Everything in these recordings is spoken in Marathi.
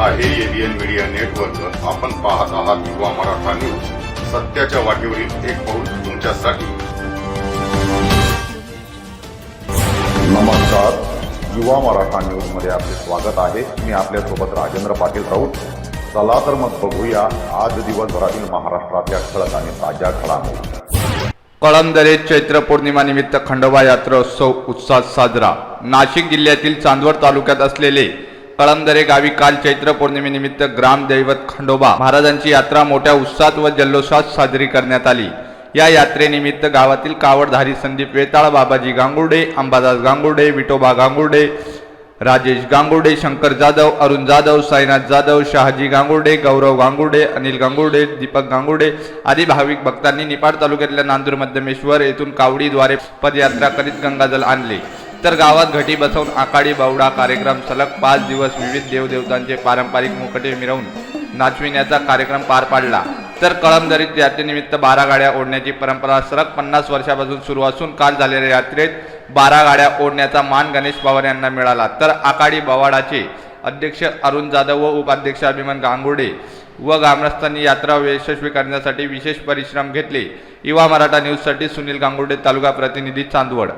आहे एलियन मीडिया नेटवर्क आपण पाहत आहात युवा मराठा न्यूज. सत्याच्या वाटेवरील एक पाऊल तुमच्यासाठी. नमस्कार. युवा मराठा न्यूजमध्ये आपले स्वागत आहे. मी आपल्यासोबत राजेंद्र पाटील राऊत. चला तर मग बघूया आज दिवसभरातील महाराष्ट्रातल्या ठळक आणि ताज्या घडामोडी. कळमदरे चैत्र पौर्णिमा निमित्त खंडोबा यात्रोत्सव उत्साहात साजरा. नाशिक जिल्ह्यातील चांदवड तालुक्यात असलेले कळमदरे गावी काल चैत्र पौर्णिमेनिमित्त ग्रामदैवत खंडोबा महाराजांची यात्रा मोठ्या उत्साहात व जल्लोषात साजरी करण्यात आली. या यात्रेनिमित्त गावातील कावडधारी संदीप वेताळ बाबाजी गांगुर्डे अंबादास गांगुर्डे विठोबा गांगुर्डे राजेश गांगुर्डे शंकर जाधव अरुण जाधव साईनाथ जाधव शहाजी गांगुर्डे गौरव गांगुर्डे अनिल गांगुर्डे दीपक गांगुर्डे आदी भाविक भक्तांनी निपाड तालुक्यातल्या नांदूर मध्यमेश्वर येथून कावडीद्वारे पदयात्रा करीत गंगाजल आणले. तर गावात घटी बसवून आकाडी बावडा कार्यक्रम सलग पाच दिवस विविध देवदेवतांचे पारंपरिक मुकटे मिरवून नाचविण्याचा कार्यक्रम पार पाडला. तर कळमदरीत यात्रेनिमित्त बारा गाड्या ओढण्याची परंपरा सलग पन्नास वर्षापासून सुरू असून काल झालेल्या यात्रेत बारा गाड्या ओढण्याचा मान गणेश पवार यांना मिळाला. तर आकाडी बवाडाचे अध्यक्ष अरुण जाधव व उपाध्यक्ष अभिमान गांगुडे व ग्रामस्थांनी यात्रा यशस्वी करण्यासाठी विशेष परिश्रम घेतले. युवा मराठा न्यूजसाठी सुनील गांगुडे तालुका प्रतिनिधी चांदवड.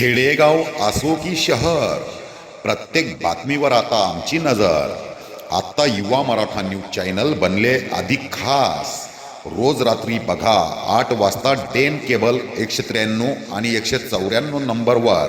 खेडेगाव असो की शहर प्रत्येक बातमीवर आता आमची नजर. आता युवा मराठा न्यूज चॅनल बनले अधिक खास. रोज रात्री बघा आठ वाजता डेन केबल एकशे त्र्याण्णव आणि एकशे चौऱ्याण्णव नंबरवर.